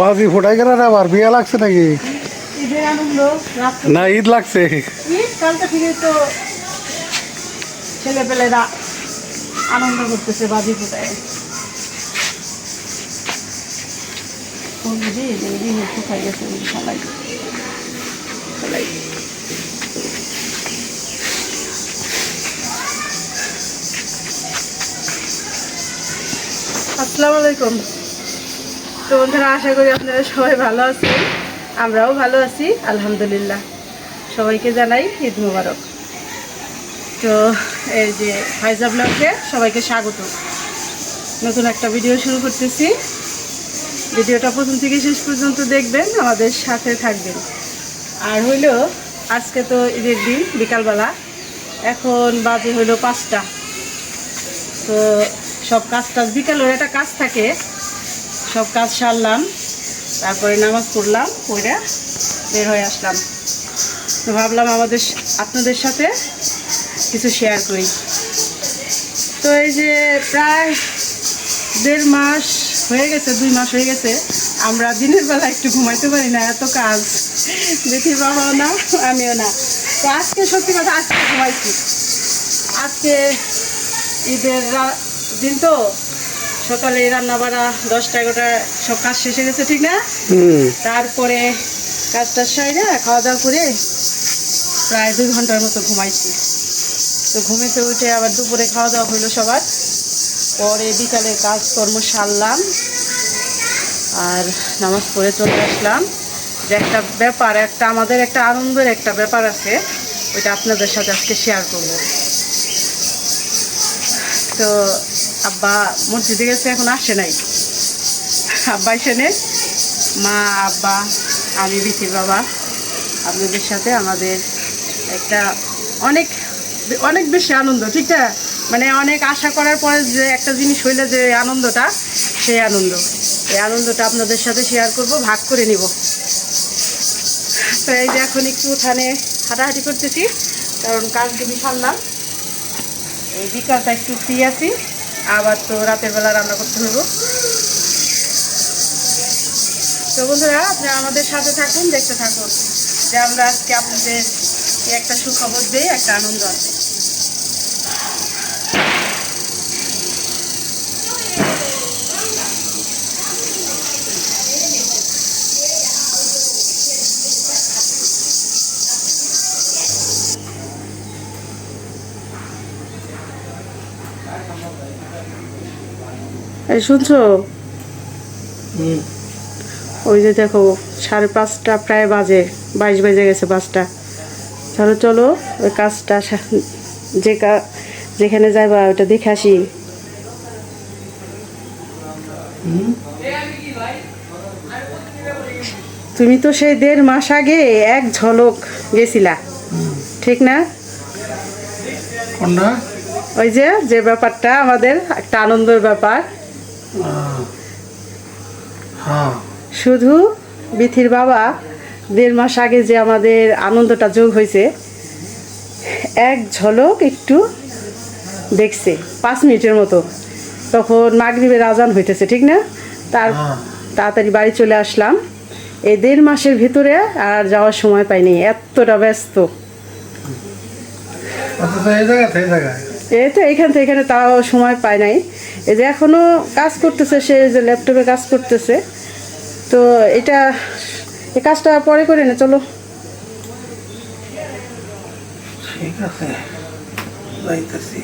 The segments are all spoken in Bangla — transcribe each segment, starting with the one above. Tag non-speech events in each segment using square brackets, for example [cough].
বাজি ফোটাই গেলে আবার? বিয়ে লাগছে নাকি? না ঈদ লাগছে। ছেলেপেলেরা আনন্দ করতেছে বাজি ফুটায়। কোন আসসালামু আলাইকুম। তো বন্ধুরা, আশা করি আপনারা সবাই ভালো আছেন। আমরাও ভালো আছি, আলহামদুলিল্লাহ। সবাইকে জানাই ঈদ মুবারক। তো এই যে ফাইজা ব্লগে সবাইকে স্বাগত। নতুন একটা ভিডিও শুরু করতেছি। ভিডিওটা প্রথম থেকে শেষ পর্যন্ত দেখবেন, আমাদের সাথে থাকবেন। আর হইল, আজকে তো ঈদের দিন, বিকালবেলা। এখন বাজে হইল পাঁচটা। তো সব কাজ টাজ বিকালের একটা কাজ থাকে। সব কাজ সারলাম, তারপরে নামাজ পড়লাম, পড়ে বের হয়ে আসলাম। তো ভাবলাম আমাদের আপনাদের সাথে কিছু শেয়ার করি। তো এই যে প্রায় দেড় মাস হয়ে গেছে, দুই মাস হয়ে গেছে, আমরা দিনের বেলা একটু ঘুমাইতে পারি না, এত কাজ। বেশির বাবাও না, আমিও না। তো আজকে সত্যি কথা, আজকে ঘুমাইছি। আজকে ঈদের দিন তো সকালে রান্না বাড়া দশটা এগারোটা সব কাজ শেষ হয়ে গেছে ঠিক না? তারপরে কাজটা সাইরে খাওয়া দাওয়া করে প্রায় দুই ঘণ্টার মতো ঘুমাইছি। তো ঘুমেতে উঠে আবার দুপুরে খাওয়া দাওয়া হলো সবার। পরে বিকালে কাজকর্ম সারলাম আর নামাজ পড়ে চলে আসলাম। যে একটা ব্যাপার একটা আমাদের একটা আনন্দের একটা ব্যাপার আছে ওইটা আপনাদের সাথে আজকে শেয়ার করব। তো আব্বা মসজিদে গেছে, এখন আসে নাই। আব্বা এসে মা, আব্বা, আমি, বিথির বাবা, আপনাদের সাথে আমাদের একটা অনেক অনেক বেশি আনন্দ, ঠিক না? মানে অনেক আশা করার পরে যে একটা জিনিস হইলে যে আনন্দটা, সেই আনন্দ। এই আনন্দটা আপনাদের সাথে শেয়ার করব, ভাগ করে নিব। তো এই যে এখন একটু উঠানে হাঁটাহাঁটি করতেছি, কারণ কাজগুলি সারলাম এই বিকালটা একটু ফ্রি আছি। আবার তো রাতের বেলা রান্না করতে হবে। তো বন্ধুরা, আপনারা আমাদের সাথে থাকুন, দেখতে থাকুন যে আমরা আজকে আপনাদের একটা সুখবর দিই, একটা আনন্দ আছে। শুনছো? ওই যে দেখো সাড়ে পাঁচটা প্রায় বাজে বাইশ বেজে গেছে পাঁচটা। তাহলে চলো ওই কাজটা যে যেখানে যাইবা ওটা দেখে আসি। তুমি তো সেই দেড় মাস আগে এক ঝলক গেছিলা। ঠিক না? ওই যে যে ব্যাপারটা আমাদের একটা আনন্দের ব্যাপার। শুধু বিথির বাবা দেড় মাস আগে যে আমাদের আনন্দটা যোগ হয়েছে এক ঝলক একটু দেখছে পাঁচ মিনিটের মতো। তখন মাগরিবের আজান হইতেছে ঠিক না? তার হ্যাঁ। তাড়াতাড়ি বাড়ি চলে আসলাম। এই দেড় মাসের ভিতরে আর যাওয়ার সময় পাইনি এতটা ব্যস্ত। এই জায়গায়? এই তো এখান থেকে এখানে তাও সময় পায় নাই। এই যে এখনও কাজ করতেছে সে যে ল্যাপটপে কাজ করতেছে। তো এটা এই কাজটা পরে করে না চলো। ঠিক আছে যাইতেছি।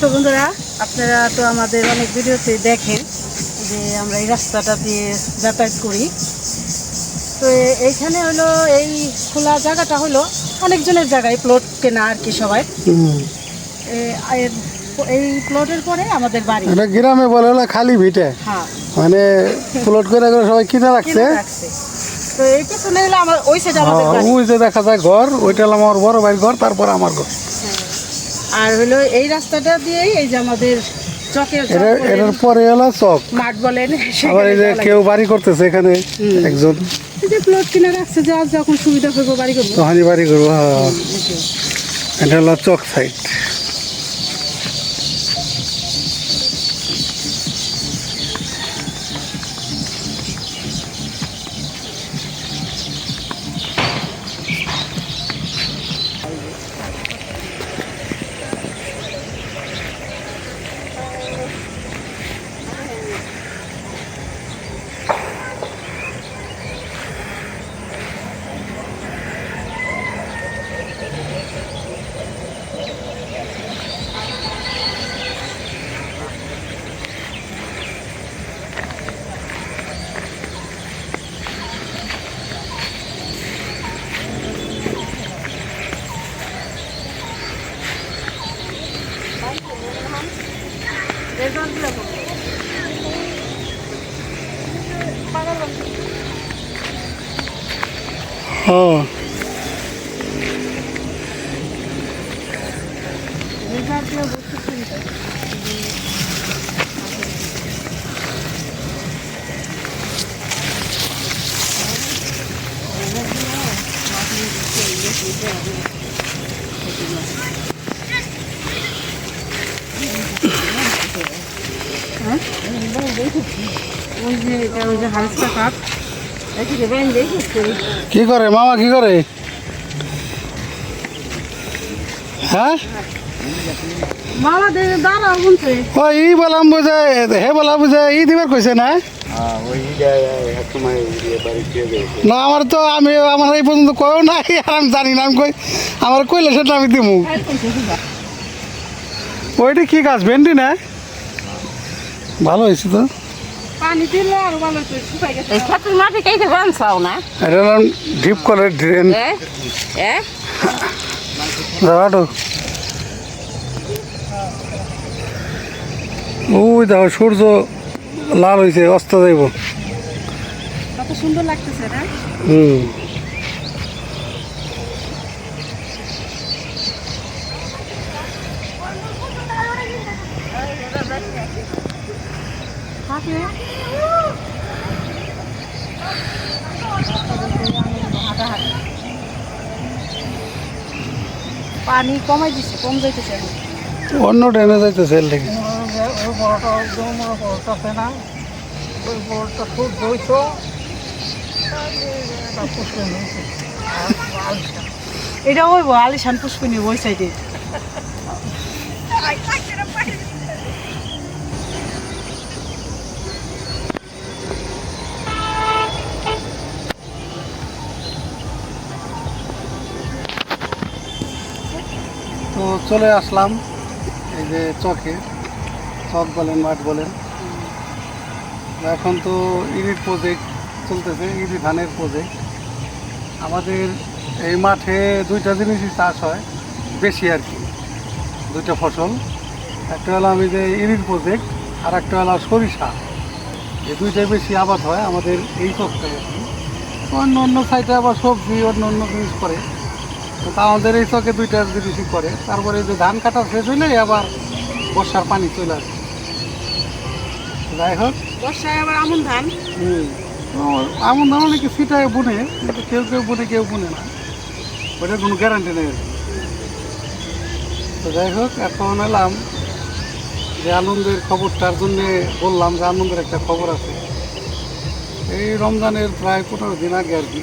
তো বন্ধুরা আপনারা তো আমাদের অনেক ভিডিওতে দেখেন যে আমরা এই রাস্তাটা দিয়ে যাতায়াত করি। তো এইখানে হলো এই খোলা জায়গাটা হলো অনেকজনের জায়গায় প্লট কেনা আর কি সবাই। এই প্লটের পরে আমাদের বাড়ি। এটা গ্রামে বলে হলো খালি ভিটে। হ্যাঁ। মানে প্লট করে করে সবাই কিনে রাখছে। তো এই পিছনে হলো আমার ওই সাইডে আমাদের হ্যাঁ, ওই যে দেখা যায় ঘর ওইটা হলো আমার বড় ভাইয়ের ঘর তারপর আমার ঘর। আর হলো এই রাস্তাটা দিয়েই এই যে আমাদের চকের এটার পরে হলো চক। মাঠ বলেন আবার এই যে কেউ বাড়ি করতেছে এখানে একজন। এই যে প্লট কিনে রাখছে যার যখন সুবিধা করব বাড়ি করব। তখনই বাড়ি করব হ্যাঁ। এটা হলো চক সাইড হ্যাঁ ওই যে ওই যে হালকা কাপ কি করে? মামা কি করে? হ্যাঁ? ই বলাম বুঝে, হে বলা বুঝে, ই দিবার কইছে না, আমার তো আমি, আমার এই পর্যন্ত কয়ও নাই, আর আমি জানি না, আমি কই, আমার কইলে সেটা আমি দিমু। ওইটা কি গাছ, ভেন্ডি না? ভালো হয়েছে তো। এই ক্ষেতের মাটি কেটে বানছাও না? এটা হলাম ডিপ করে ড্রেন এ? এ? ওই দেখো সূর্য লাল হয়েছে অস্ত যাইব। কত সুন্দর লাগতেছে না হুম। পানি কমাই দিছে কম যাইতেছে। অন্য ড্রেনে যাইতেছে এর থেকে এটা ওই আলিশান পুষ্পিনী ওই সাইডে চলে আসলাম, এই যে চকে, চক বলেন, মাঠ বলেন। এখন তো ইরিট প্রজেক্ট চলতেছে, ইরি ধানের প্রজেক্ট আমাদের এই মাঠে দুইটা জিনিসই চাষ হয়, বেশি আর কি। দুইটা ফসল, একটা হলো আমি যে ইরিট প্রজেক্ট আর একটা হলো সরিষা। এই দুইটাই বেশি আবাদ হয় আমাদের এই চকটায় আর কি। অন্য অন্য সাইডে আবার সবজি, অন্য অন্য জিনিস করে। তো আমাদের এই চকে দুইটা জিনিসই করে। তারপরে যে ধান কাটা শেষ হইলে আবার বর্ষার পানি চলে আসে। যাই হোক। বর্ষায় আবার আমন ধান? হুম, তো এমন ধান অনেকে ছিটায় বুনে কিন্তু কেউ কেউ বুনে কেউ বুনে না। ওটার কোনো গ্যারান্টি নেই। তো যাই হোক এখন এলাম যে আনন্দের খবরটার জন্যে বললাম যে আনন্দের একটা খবর আছে। এই রমজানের প্রায় পনেরো দিন আগে আর কি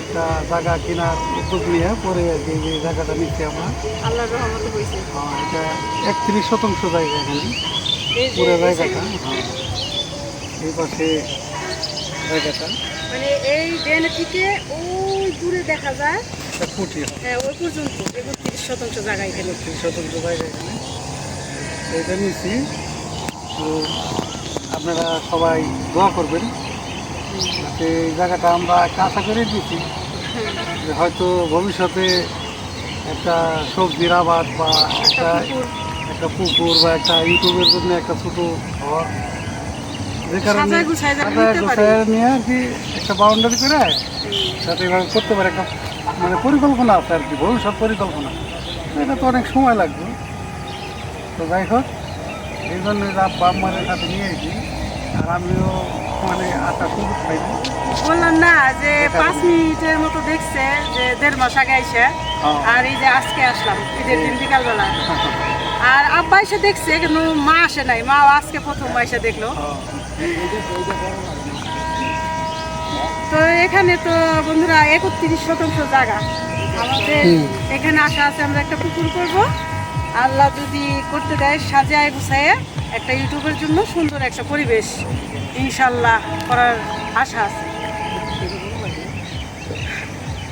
একটা জায়গা কেনার উদ্যোগ নিয়ে পরে এই জায়গাটা নিচ্ছি আমরা। আল্লাহর রহমতে হয়েছে আহ, এটা একত্রিশ শতাংশ জায়গা এখানে। যে পুরো জায়গাটা হ্যাঁ। এই পাশে জায়গাটা। মানে এই ড্রেন থেকে ওই দূরে দেখা যায়। হ্যাঁ। ওই পর্যন্ত। একত্রিশ শতাংশ জায়গা এখানে। একত্রিশ শতাংশ জায়গা এখানে। এটা নিচ্ছি তো আপনারা সবাই দোয়া করবেন। এই জায়গাটা আমরা একটা আশা করে দিচ্ছি যে হয়তো ভবিষ্যতে একটা সবজির আবাদ বা একটা একটা পুকুর বা একটা ইউটিউবের জন্য একটা ছোটো ঘর যে কারণে নিয়ে আর কি একটা বাউন্ডারি করে যাতে এভাবে করতে পারে একটা মানে পরিকল্পনা আছে আর কি ভবিষ্যৎ পরিকল্পনা। এটা তো অনেক সময় লাগবে। তো যাই হোক এই জন্য বাপ আম্মাদের সাথে নিয়ে এসি আর আমিও মানে আসার সুযোগ পাইনি বললাম না যে পাঁচ মিনিটের মতো দেখছে যে দেড় মাস আগে। আর এই যে আজকে আসলাম ঈদের দিন বিকালবেলা। [laughs] আর আব্বা এসে দেখছে কিন্তু মা আসে নাই। মা আজকে প্রথম এসে দেখল। তো এখানে তো বন্ধুরা একত্রিশ শতাংশ জায়গা। আমাদের এখানে আসা আছে আমরা একটা পুকুর করব। আল্লাহ যদি করতে দেয় সাজায় গুছায়, একটা ইউটিউবের জন্য সুন্দর একটা পরিবেশ ইনশাল্লাহ করার আশা আছে।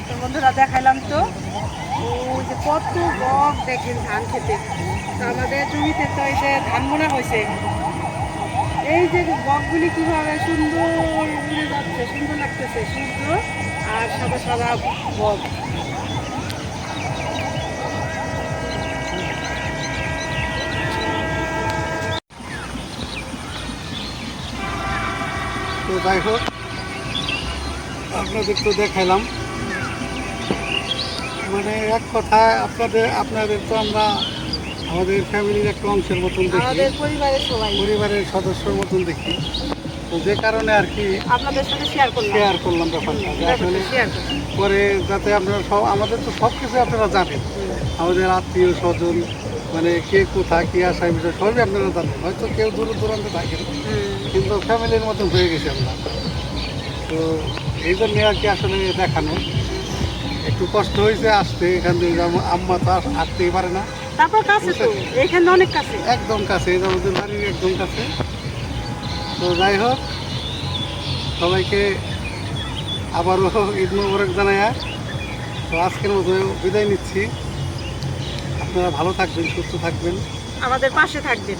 তো বন্ধুরা, দেখাইলাম তো। ওই যে কত বক দেখেন ধান খেতে। আমাদের জমিতে তো এই যে ধান বোনা হয়েছে। এই যে বকগুলি কীভাবে সুন্দর উড়ে যাচ্ছে, সুন্দর লাগতেছে সূর্য আর সাদা সাদা বক। তো যাই হোক আপনাদের তো দেখাইলাম। মানে এক কথায় আপনাদের আপনাদের তো আমরা আমাদের ফ্যামিলির একটা অংশের মতন দেখি। আমাদের পরিবারের সবাই। পরিবারের সদস্যর মতন দেখি। তো যে কারণে আর কি আপনাদের সাথে শেয়ার করলাম। শেয়ার করলাম ব্যাপারটা। আসলে পরে যাতে আপনারা সব আমাদের তো সব কিছু আপনারা জানেন। আমাদের আত্মীয় স্বজন মানে কে কোথায় কি আসায় বিষয় সবই আপনারা জানেন। হয়তো কেউ দূর দূরান্তে থাকেন। কিন্তু ফ্যামিলির মতন হয়ে গেছি আমরা। তো এই জন্য আর কি আসলে দেখানো। একটু কষ্ট হয়েছে আসতে এখান থেকে আম্মা তো আস- আসতেই পারে না। তারপর কাছে তো এখানে অনেক কাছে। একদম কাছে আমাদের বাড়ির একদম কাছে। তো যাই হোক সবাইকে আবারও ঈদ মোবারক জানায়া তো আজকের মতো বিদায় নিচ্ছি। আপনারা ভালো থাকবেন সুস্থ থাকবেন। আমাদের পাশে থাকবেন।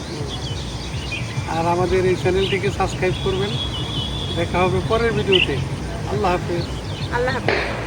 আর আমাদের এই চ্যানেলটিকে সাবস্ক্রাইব করবেন। দেখা হবে পরের ভিডিওতে। আল্লাহ হাফিজ। আল্লাহ হাফেজ।